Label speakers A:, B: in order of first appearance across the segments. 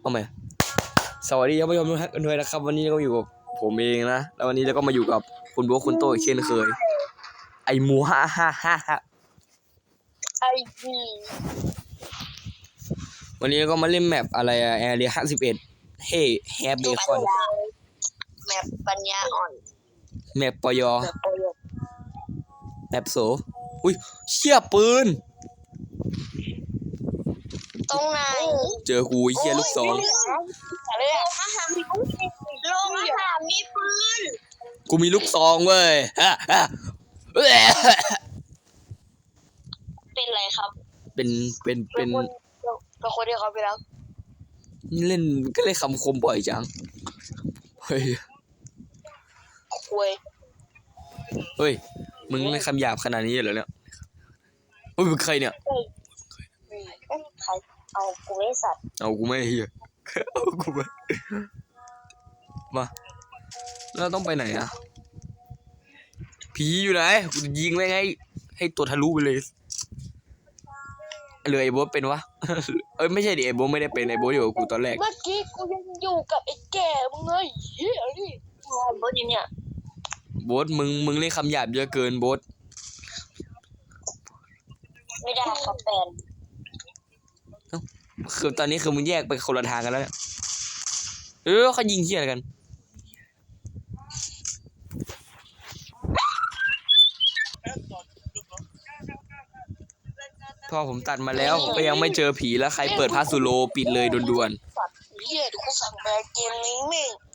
A: เอาไหมสวัสดีท่านผู้ชมทุกท่านด้วยนะครับ วันนี้ก็อยู่กับผมเองนะแล้ววันนี้เราก็มาอยู่กับคุณบัวคุณโตอีกเช่นเคย ไอหมูฮ่าฮ่าฮ่าฮ่า
B: ไอพี
A: วันนี้เราก็มาเล่นแมปอะไรอะแอเรียห้าสิบเอ็ดเฮ้แฮปเบคอน
B: แมปปัญญาอ่อน
A: แมปปยอ
B: แบบโปรโย
A: แมปโสอุ้ยเชี่ยปืน
B: ตรงไหน
A: เจอกูไอ้เชี่ยลูกซอง
B: อะไรอะอาหารมีปืนโรงอาหารมีปืน
A: กูมีลูกซองเว้ยฮ่าฮ่าเอ้ย
B: เป็นไรครับ
A: เป็นเป็นเป็น
B: เป็นคนที่เขาไปแล้ว
A: เล่นก็เล่นคำคมบ่อยจังเฮ้ย
B: คุย
A: เฮ้ยมึงเล่นคำหยาบขนาดนี้เหรอเนี่ยเฮ้ยมึงใครเนี่ย
B: ใคร เอากูไม่สัตว์
A: เอากูไม่เฮียเอากูไม่มาแล้วต้องไปไหนอะผีอยู่ไหนกูจะยิงไว้ไงให้ตัวทะลุไปเลยเหลือไอ้โบ๊ทเป็นวะ เอ้ยไม่ใช่ดิไอ้โบ๊ทไม่ได้เป็นไอ้โบ๊ทอยู่กับกูตอนแรก
B: เมื่อกี้กูยังอยู่กับไอ้แก่มึงเลยเฮียนี่อ๋อบนอยู่เนี่ย
A: โบ๊ทมึงมึงเล่นคำหยาบเยอะเกินโบ๊ท
B: ไม่ได้ครับแฟน
A: คือตอนนี้คือมึงแยกไปคนละทางกันแล้วเนี่ยเออเขายิงเฮียอะไรกัน พ่อผมตัดมาแล้วก็ยังไม่เจอผีแล้วใครเปิดพาสุโลปิดเลยด่วน
B: สัตว์เฮียเดี๋ยวกูสั่งแบนเกมนี้แม่ง
A: ๆ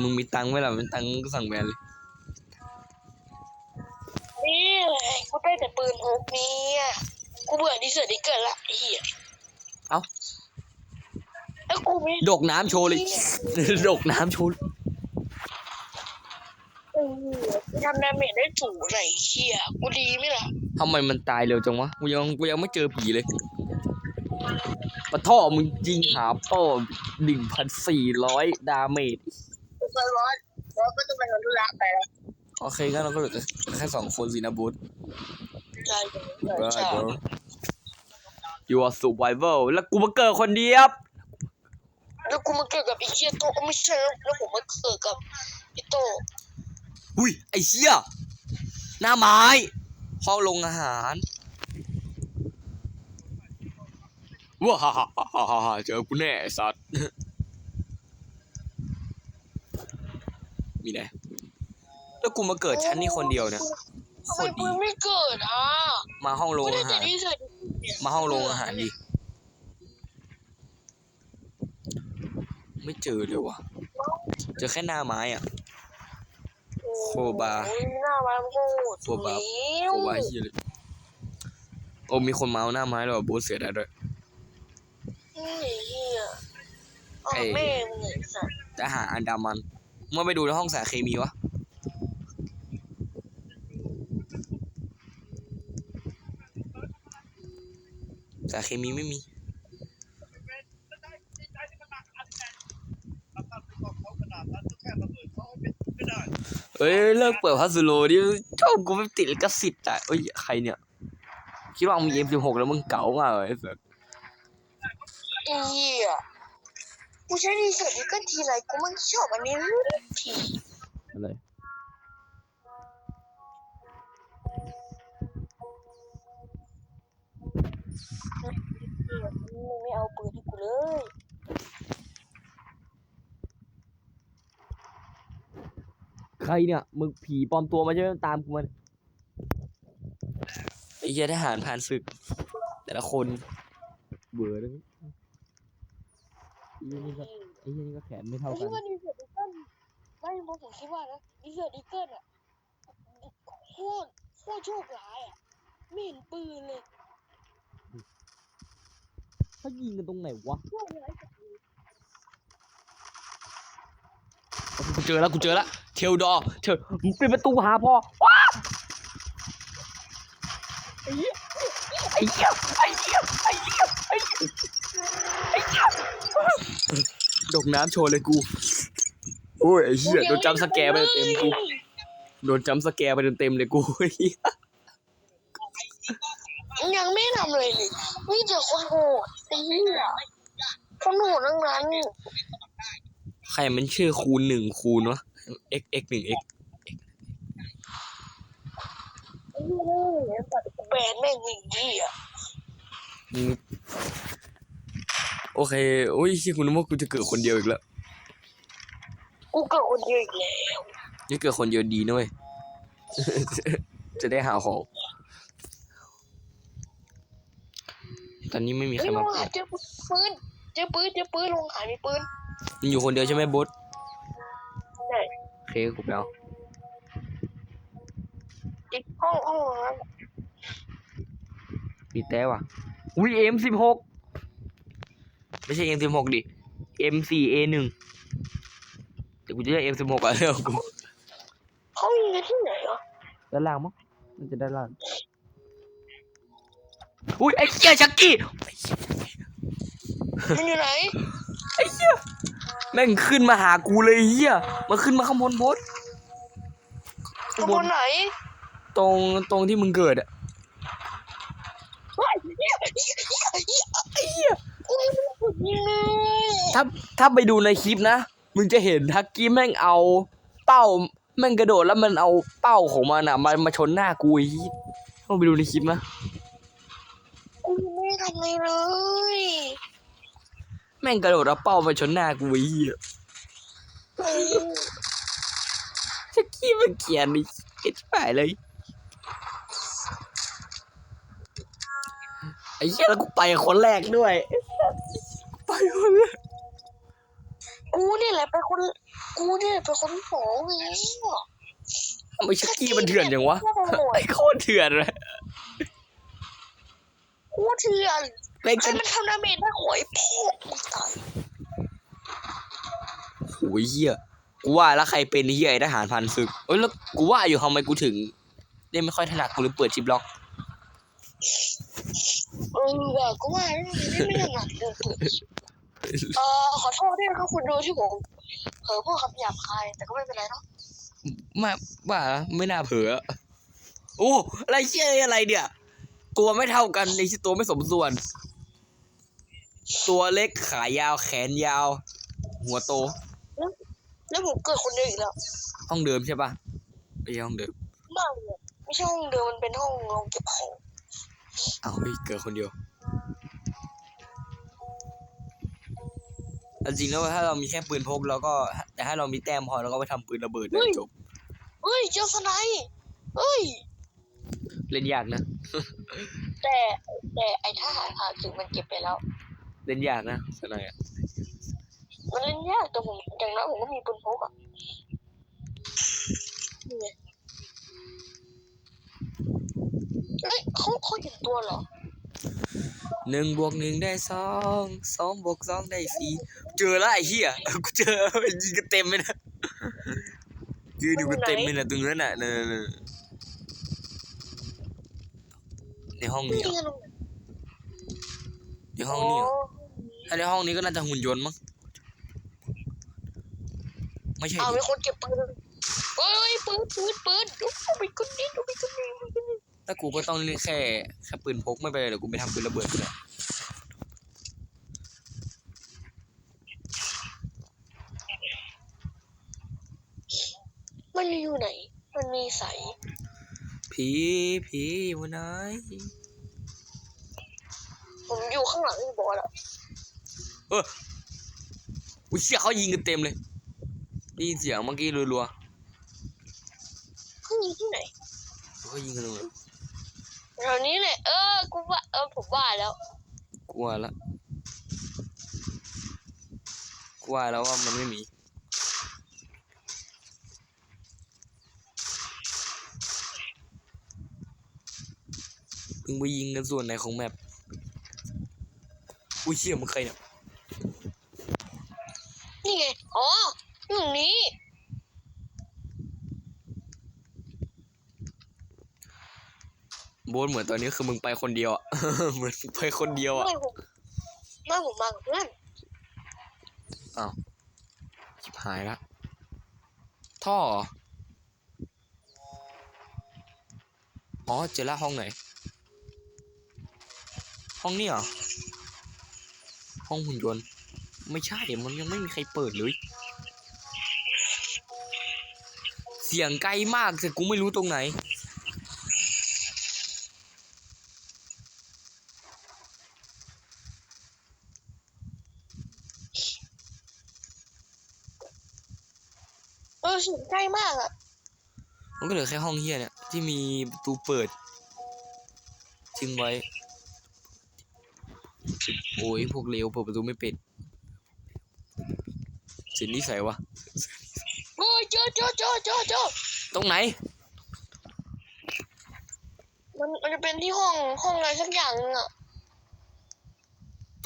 A: มึงมีตังค์ไหมล่ะมีตังค์ก็สั่งแบนเลย
B: นี่กูได้แต่ปืนพกเนี่ย กูเบื่อดิเสือดิเกิดละไอ้เฮีย
A: เอ้า
B: แล้วกูไม่
A: ดกน้ำโชว์เลย ดกน้ำโชว์
B: เออทำดาเมจได้สูงไหนเฮียกูดีไหมล่ะ
A: ทำไมมันตายเร็วจังวะ กูยังกูยังไม่เจอผีเลยปะท่อมึงจริงหาพ่อหนึ่งพันสี่ร้อยดาเมจ
B: กูเคยร้อนร้อนก็จะเป็นคนทุรักไปแล้ว
A: โอเคงั้นเราก็เหลือแค่สองคนสินะบูธ
B: ใช่
A: Right
B: ใช่
A: bro You are survival แล้วกูมาเกิดคนเดียว
B: แล้วกูมาเกิดกับไอ้เฮียโตไม่ใช่แล้วแล้วผมมาเกิดกับไอ้โต
A: อุ้ยไอ้เชี่ยหน้าไม้ห้องลงอาหารว้าฮ่าฮ่าฮ่าฮ่าฮ่าเจอกูแน่ไอ้สัตว์มีไหนแล้วกูมาเกิดชั้นนี้คนเดียวเนี่ย
B: ทำ
A: โค
B: ไม
A: ตรดี
B: ปืนไม่เกิดอะ
A: มาห้องโรง
B: ไม่ได้
A: อา
B: แต่
A: หาร
B: ดิเสือ
A: มาห้องโรงอาหารดิ ไม่เจอเลยว่ะ เจอแค่หน้าไม้อะ โคบา
B: โอ้ยหน้ามันโคตร
A: โคบา
B: เหลว
A: โอ้ว่าเฮียเลย โอ้มีคนมาเอาหน้าไม้แล้วเหรอโบสเสียดายด้วย
B: ไอ้เฮียอ๋อ
A: ไอ้
B: แม่มึงไอ้สัส
A: ทหารอันดามัน เมื่อไปดูในห้องสารเคมีวะ สารเคมีไม่มีเอ้ยเลิกเปิดพัสโลดิชอบกูไม่ติดลิขสิทธิ์อะเอ้ยใครเนี่ยคิดว่ามึงเอ็มสิบหกแล้วมึงเก๋ามากเลยไอ้สัส
B: ไอ้เฮียกูใช้ดีเสือดิเกิลทีไรกูมันชอบอันนี้ทุกที
A: อะไร
B: มึงไม่เอาปืนให้กูเลย
A: ใครเนี่ย มึงผีปลอมตัวมาใช่ไหมตามกูมาเนี่ยไอ้เหี้ยทหารผ่านศึก แต่ละคนเบื่อเลยไอ้เหี้ยนี่ก็ไอ้เหี้ยนี่ก็แขนไม่
B: ผ
A: เท่ามกั
B: คิด
A: น
B: ว่าดีเสือดิเกิลไม่ผมผมคิดว่านะดีเสือดิเกิลอะโคตรโคตรโชคร้ายอะไม่เห็นปืนเลย
A: เขายิงกันตรงไหนวะ
B: โชคร้ายจัดเลย
A: กูเจอแล้วกูเจอแล้วเทลดอร์เธอมึงปิดประตูหาพ่อว้าไอ้เหี้ยไอ้เหี้ยไอ้เหี้ยไอ้เหี้ยไอ้เหี้ยไอ้เหี้ยดกน้ำโชว์เลยกูโอ้ยไอ้เหี้ยโดนจำสแกร์ไปเต็มๆกูโดนจำสแกร์ไปเต็มๆเลยกู
B: ยังไม่ทำเลยเลยมีแต่คนคนโหดไอ้ เหี้ยคนโหดทั้งนั้น
A: ใครมันชื่อคูณหนึ่งคูณวะ x x หนึ่ง x
B: แบนแม่งอย่างนี้อะ
A: อืมโอเค โอ้ยที่คุณนึกว่ากูจะเกิดคนเดียวอีกแล้ว
B: กูเกิดคนเดียวอีกแล้ว
A: นี่เกิดคนเดียวดีนะเว้ย จะได้หาของ ตอนนี้ไม่มีใคร
B: เฮ้ยล
A: มาง
B: หาเจอปืนเจอปืนเจอปืนลงหามีปืน
A: มันอยู่คนเดียวใช่ไหมบด
B: ไหน
A: โอเคกูไปเอา
B: อีกห้องห้องนั้น
A: มีแต่ว่ะอุ้ยเอ็มสิบหกไม่ใช่เอ็มสิบหกดิเอ็มสี่เอหนึ่งเดี๋ยวกูจะได้เอ็มสิบหกอะเร็วกู
B: เขายิงกันที่ไหนอะ
A: ด้านล่างมั้งมันจะด้านล่าง อุ้ยไอ้เหี้ยชักกี้
B: มันอยู่ไหน
A: ไอ้เหี้ยแม่งขึ้นมาหากูเลยไอ้เหี้ยมาขึ้นมาข้างบนบด
B: ขบวนไหน
A: ตรงตรงที่มึงเกิดอะ
B: เฮ้ยเหี้ยเหี้ยเหี้ยเหี้ยเหี้ยโอ้ยมันถูกยิงเลย
A: ถ้าถ้าไปดูในคลิปนะ มึงจะเห็นทักกี้แม่งเอาเป้าแม่งกระโดดแล้วมันเอาเป้าของมันอะมามาชนหน้ากูไอ้เหี้ยต้องไปดูในคลิปนะ
B: กูยังไม่ได้ ทำอะไรเลย
A: แม่งกระโดดเอาเป้ามาชนหน้ากูไอ้เหี้ย
B: เออ
A: ชักกี้มันเกลียนไอ้เอ็ดไปเลยไอ้เหี้ยแล้วกูไปกับคนแรกด้วย ไปคนแรก
B: กูเนี่ยแหละเป็นคนกูเนี่ยเป็นคนสองไง
A: ทำไมชักกี้มันเถื่อนจังวะ
B: โอ้โห
A: ไอ้โคตรเถื่อนเลย
B: กูเถื่อน
A: แม่ง
B: ใคร
A: กัน
B: มันทำดาเมจได้หวยพ่อมึงตาย
A: โอ้ยเหี้ยกูว่าแล้วใครเป็นไอ้เหี้ยไอ้ทหารพันศึกเอ้ยแล้วกูว่าอยู่ทำไมกูถึงเล่นไม่ค่อยถนัดกูเลยเปิดชิปล็อก
B: เออว่ะกูว่าไม่ไม่ถนัดเลยเออขอโทษด้วยนะครับคุณดูที่ผมเผลอพูดคำหยาบคายแต่ก็ไม่เป็นไรเนาะ
A: มาว่าไม่น่าเผลอโอ้อะไรเชี่ยอะไรเนี่ย ตัวไม่เท่ากันในที่ตัวไม่สมส่วน ตัวเล็กขายาวแขนยาว หัวโต
B: แล้วผมเกิดคนเดียวอีกแล้ว
A: ห้องเดิมใช่ปะไม่ใช่ห้องเดิม
B: ไมากเลยไม่ใช่ห้องเดิมมันเป็นห้องลงเก็บของ
A: อ้าวเฮ้ยเกิดคนเดียวแต่จริงแล้วถ้าเรามีแค่ปืนพกแล้วก็ แต่ถ้าเรามีแต้มพอเราก็ไปทำปืนระเบิดได้จบ
B: เฮ้ยเจอสไนป์เฮ้ย
A: เล่นยากนะ
B: แต่แต่ไอ้ทหารผ่านศึกมันเก็บไปแล้ว
A: เล่นยากนะสนายอะ
B: มันเล่นยากแต่ผมอย่างน้อยผมก็มีปืนพกอะนี่ไงเอ้ยเขาเขาเห็นตัวเหรอ
A: หนึ่งบวกหนึ่งได้สองสองบวกสองได้สี่เจอแล้วไอ้เหี้ยกูเจอยิงกันเต็มเลยนะยืนอยู่กันเต็มเลยนะตรงนั้นน่ะเนย ในห้องนี้
B: นี่
A: เหรอ
B: ไง
A: ในห้องนี้เหรอถ้าในห้องนี้ก็น่าจะหุ่นยนต์มั้งไม่ใช่
B: เอา
A: ดิ
B: มีคนเก็บปืนเฮ้ยปืนปืนปืนดูมีคนนี้ดูมีคนนี้ดูมีคนนี้
A: ถ้ากูก็ต้องเล่นแค่แค่ปืนพกไม่เป็นไรเดี๋ยวกูไปทำปืนระเบิดก็ได้
B: มันอยู่ไหน มันมีใส
A: ผีผีอยู่ไหน
B: ผมอยู่ข้างหลังอีบอสอะ
A: เอออุ้ยเชี่ยเขายิงกันเต็มเลยได้ยินเสียงเมื่อกี้รัว
B: เขาอยู่ที่ไหน
A: ๆเขายิงกันเลย
B: แถวนี้แหละเออกูว่าเออผมว่าแล้ว
A: กลัวละกลัวแล้วว่ามันไม่มี มึงไปยิงกันส่วนไหนของแมปอุ้ยเชี่ยมึงใครเนี่ย
B: นี่ไง อ๋ออยู่ตรงนี้
A: โบนเหมือนตอนนี้คือมึงไปคนเดียวอะเหมือนมึงไปคนเดียวอะ
B: ไม่ผมไม่ผมมากับเพื่อน
A: ชิบหายละท่อเหรออ๋อเจอละห้องไหน ห้องนี้เหรอ ห้องหุ่นยนต์ ไม่ใช่ มันยังไม่มีใครเปิดเลย เสียงไกลมากแต่กูไม่รู้ตรงไหน
B: เออเสียงใกล้มากอะ
A: มันก็เหลือแค่ห้องเฮียเนี่ยที่มีประตูเปิดทิ้งไว้ โอ้ยพวกเลวเปิดประตูไม่เป็นสินนิสัยวะ
B: โอ้ยเจอเจอเจอเจอเจอ
A: ตรงไหน
B: มันมันจะเป็นที่ห้องห้องอะไรสักอย่างนึงอะ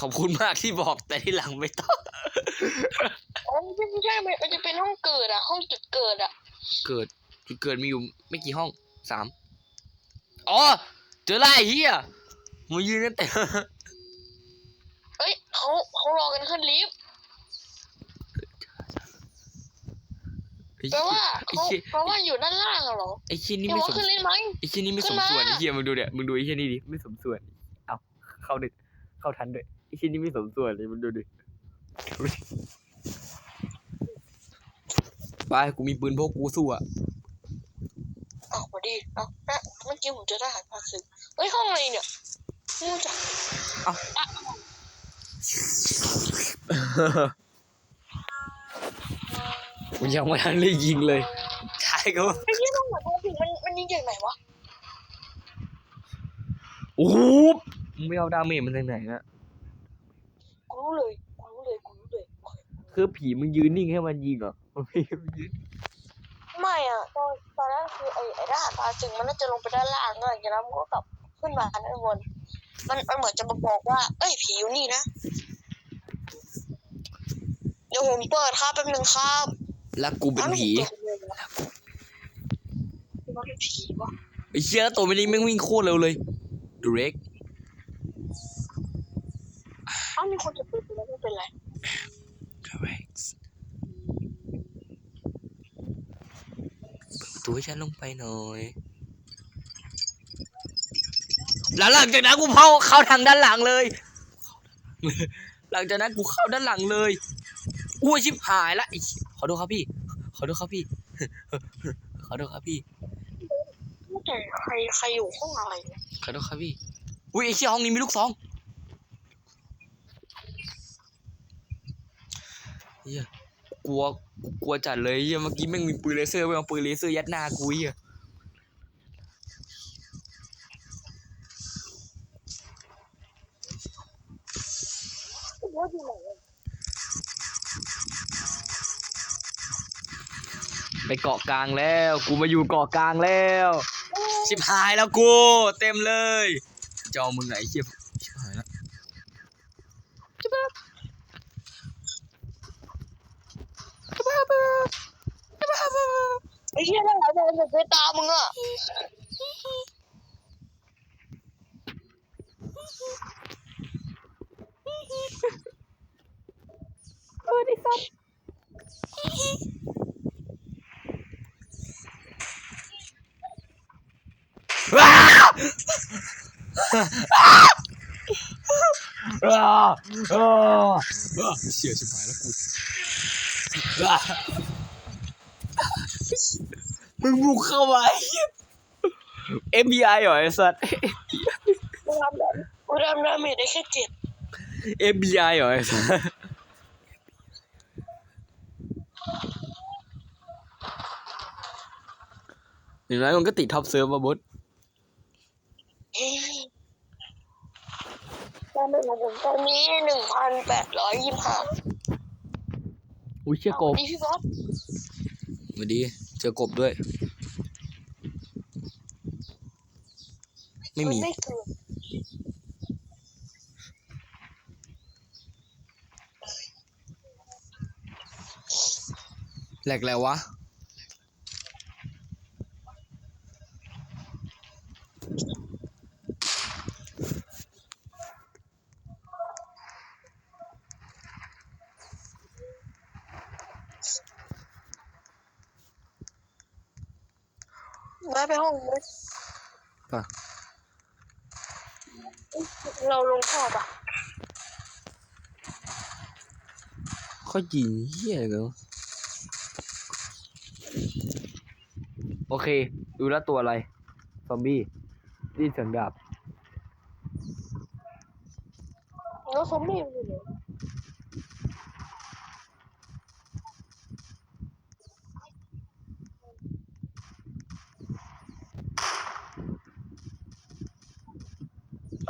A: ขอบคุณมากที่บอกแต่ที่หลังไม่ต้อง
B: อ๋อไม่ใช่ไม่ใช่มันมันจะเป็นห้องเกิดอะ ห้องจุดเกิดอะ
A: เกิดจุดเกิดมีอยู่ไม่กี่ห้องสามอ๋อเจอไล่เฮียมายืนกันแต่
B: เอ้ยเขาเขารอกันขึ้นลิฟต์
A: ไอ้
B: แปล
A: เหี้ย
B: ว่า
A: ไอ้
B: เขา
A: เหี้ย
B: แปลว่าอยู่ด้านล่างอะเหรอ
A: ไอ้เชี่ยนี่
B: เดี๋ยว
A: ไม่
B: ว่า
A: สม
B: ขึ้นลิฟต์ไหม
A: ไอ้เชี่ยนี่ไม่
B: ขึ้
A: ส
B: น
A: ม
B: มา
A: ส่วนไอ้เหี้ยมึงดูเนี่ยมึงดูไอ้เชี่ยนี่ดิไม่สมส่วนเอาเข้าดิเข้าทันด้วยไอ้เชี่ยนี่ไม่สมส่วนเลยมึงดูดิไปกูมีปืนพกกูสู้อะ
B: อ้าวสวัสดีเอ้าแม่เมื่อกี้ผมเจอทหารผ่านศึกเฮ้ยห้องอะไรเนี่ยไม่รู้จัก
A: กูยังไม่ทันได้ยิงเลยใช่ก็
B: ไอ้ที่ห้องเหมือนปกติมันมันยิงจากไหนวะ
A: โอ้โหมึงไม่เอาดาเมจมันจากไหนนะ
B: กูรู้เลยกูรู้เลยกูรู้เลย
A: คือผีมึงยืนนิ่งให้มันยิงเหรอมันไม่ยืน
B: ไม่อะตอนตอนนั้นคือไอ้ไอ้ทหารผ่านศึกมันน่าจะลงไปด้านล่างแล้วหลังจากนั้นมันก็กลับขึ้นมาด้านบน มันมันเหมือนจะมาบอกว่า เอ้ยผีอยู่นี่นะ เดี๋ยวผมเปิดครับแป๊บนึงครับ
A: แล้วกูเป็นผี
B: อ้าวผมเปิดเลยนะคิดว่าเป็นผีวะ
A: ไอ้เชี่ยแล้วตัวไม่นี้แม่งวิ่งโคตรเร็วเลยดูเร็ก
B: เอ้าวมีคนจะเปิดไปแล้วไม่เป็นไร
A: correct เปิดประตูให้ฉันลงไปหน่อย แล้วหลังจากนั้นกูเข้าเข้าทางด้านหลังเลย หลังจากนั้นกูเข้าด้านหลังเลยอุ้ยชิบหายละไอ้เหี้ยขอโทษครับพี่ ขอโทษครับพี่ ขอโทษครับพี่
B: ไม่แต่ใครใครอยู่ห้องอะไรเนี่ย
A: ขอโทษครับพี่ อุ้ยไอ้เชี่ยห้องนี้มีลูกซองเฮียกลัวกลัวจัดเลยเฮียเมื่อกี้แม่งมีปืนเลเซอร์ไม่เอาปืนเลเซอร์ยัดหน้ากูเฮีย
B: ไป
A: เกาะกลางแล้ว กูมาอยู่เกาะกลางแล้ว ชิบหายแล้วกู เต็มเลยจะเอามึงไหนเชี่ยแล้ว
B: ไอ้เหี้ยนั่นแหละเดินไปตามมึงอะ
A: เออดิสัตว้าวอ้าวอ้าวอ้าว เชี่ยชิบหายแล้วกูอ้าวมึงบุกเข้ามาไอ้เหี้ย FBI เหรอไอ้สัตว์
B: กูทำแบบกูทำดาเมจได้แค่เจ็ด
A: FBI เหรอไอ้สัสอย่างไรมันก็ติดท็อปเซิร์ฟมาบด
B: เฮ้ย ดาเมจของผมตอนนี้หนึ่งพันแปดร้อยยี่สิบห้า
A: อุ้ยเชี่ยกบ
B: ดีพี่บอส
A: สวัสดีเจอกบด้วย ไม่มี
B: นไม่เกิน
A: แหลกแล้ววะ
B: มาไปห้องเลย
A: ป่ะ
B: เราลงท่อปะ
A: ข้อยิงเฮียอะไรกันวะโอเค ดูแล้วตัวอะไร ซอมบี้ได้ยินเสียงดาบ
B: แล้วซอมบี้มันอยู่ไหน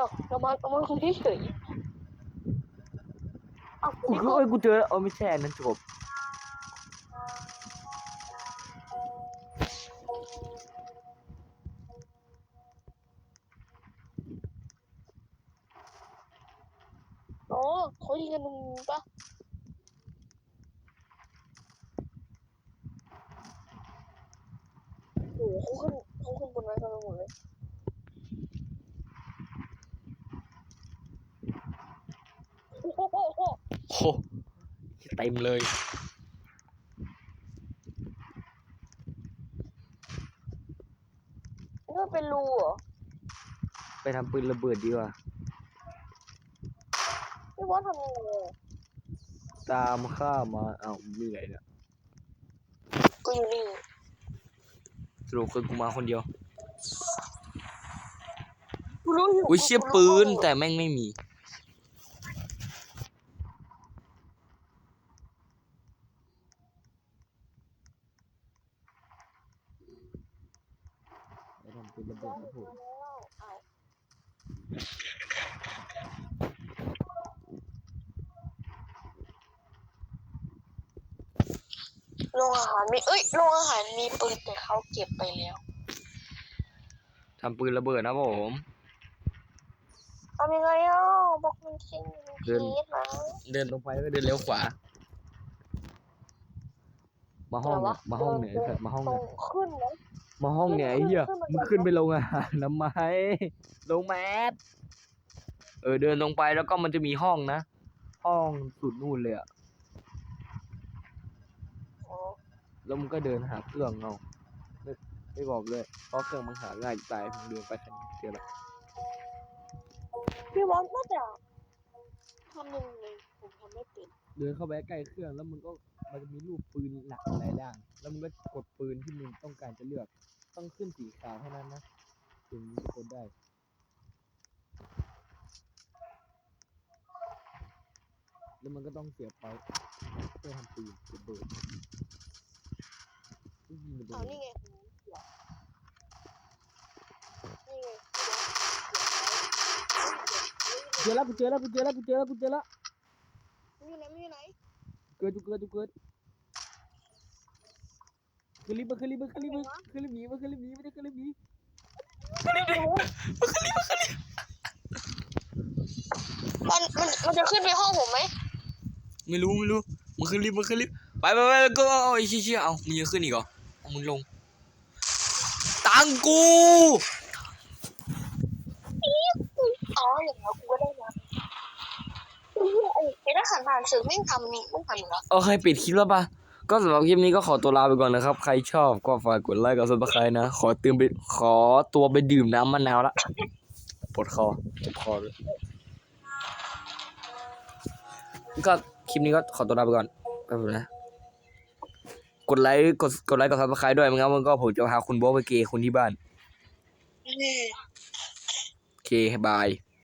B: อ๋อเรามาเรามาคุยเฉยๆอ้าว
A: กู
B: นี่
A: คือ
B: ก็
A: เอ้ยกูเจอแล้วเออไม่ใช่อันนั้นจบ เต็มเลย
B: นี่มันเป็นรูเหรอ
A: ไปทำปืนระเบิดดีกว่า
B: พี่บอสทำยังไงอะ
A: ตามข้ามาเอ้ามีไหนเนี่ย
B: กูอยู่นี่
A: สรุปคือกูมาคนเดียว
B: กูรู้อยู่
A: อุ้ยเชี่ย
B: กูรู้
A: ปืน
B: ว่า
A: แต่แม่งไม่มี ไปทำปืนระเบิดนะผม
B: อ้าวโรงอาหารมีเอ้ยโรงอาหารมีปืนแต่เขาเก็บไปแล้ว
A: ทำปืนระเบิดนะผม
B: ทำยังไงอะบอกมันคิด
A: เดิน
B: คิดนะ
A: เดินลงไปแล้วก็เดินเลี้ยวขวา มาห้อง
B: ไหน
A: เนี่
B: วะ
A: ยมาห้องเนี่ย
B: เดิน
A: ไอ้สัตว์มาห้อง
B: ตร
A: เนี่ย
B: งขึ้นนะ
A: มาห้องเนี่ยไอ้เหี้ย
B: ขึ้นมา
A: มึง
B: ก่อน
A: ขึ้น
B: นะ
A: ไปลงอาหารทำไมลงแมสเออเดินลงไปแล้วก็มันจะมีห้องนะ ห้องสุดนู่นเลยอะ
B: อ๋อ
A: แล้วมึงก็เดินหาเครื่องเอาไม่ไม่บอกเลยเพราะเครื่องมันหาง่ายจะตายมึงเดินไปแค่นี้เดียวละ
B: พี่บอสน่าจะทำยังไงผมทำไม่เป็น
A: เดินเข้าไปใกล้เครื่องแล้วมึงก็มันจะมีรูปปืนหลากหลายด้านแล้วมึงก็กดปืนที่มึงต้องการจะเลือก ต้องขึ้นสีขาวเท่านั้นนะ ถึงจะกดได้แล้วมันก็ต้องเสียบไปเพื่อทำปืนระเบิดยิงระเบิ
B: อ้าว
A: ด
B: นี่ไงผมเสียบนี่ไงพี่บอสเสียบไว้
A: เจอแล้วกูเจอแล้วกูเจอแล้วกูเจอแล้วกูเจอแล้ว
B: มันอยู่ไหนมันอยู่ไหน
A: เกิดกูเกิดกูเกิดขึ้นลิฟต์มาขึ้นลิฟต์มาขึ้นลิฟต์มาขึ้นลิฟต์หนีมาขึ้นลิฟต์หนีไม่ได้ขึ้นลิฟต์หนี
B: มันมันมันจะขึ้นไปห้องผมไหม
A: ไม่รู้ไม่รู้มึงขึ้นลิฟต์มึงขึ้นลิฟต์ไปไปไปก็เอาไอ้เชี่ยๆเอามึงยังขึ้นอีกเหรอเอามึงลงตังกู
B: อ๋ออย่างนั้นกูก็ได้นะ ไอ้เหี้ยไอ้ไอ้ทหารผ่านศึกไม่งทำนี่ไม่งทำเหรอ
A: โอเคปิดคลิปแล้วปะก็สำหรับคลิปนี้ก็ขอตัวลาไปก่อนนะครับ ใครชอบก็ฝากกดไลค์กดซับสไครต์นะ ขอตื่นไปขอตัวไปดื่มน้ำมะนาวละปวดคอเจ็บคอด้วยก็คลิปนี้ก็ขอตัวลาไปก่อนไปบนะกดไลค์กดกดไลค์กดซับสไครต์ด้วยไม่งั้นมันก็ผมจะพาคุณโบ๊ทไปเกย์คุณที่บ้าน
B: นี่
A: โอเคบาย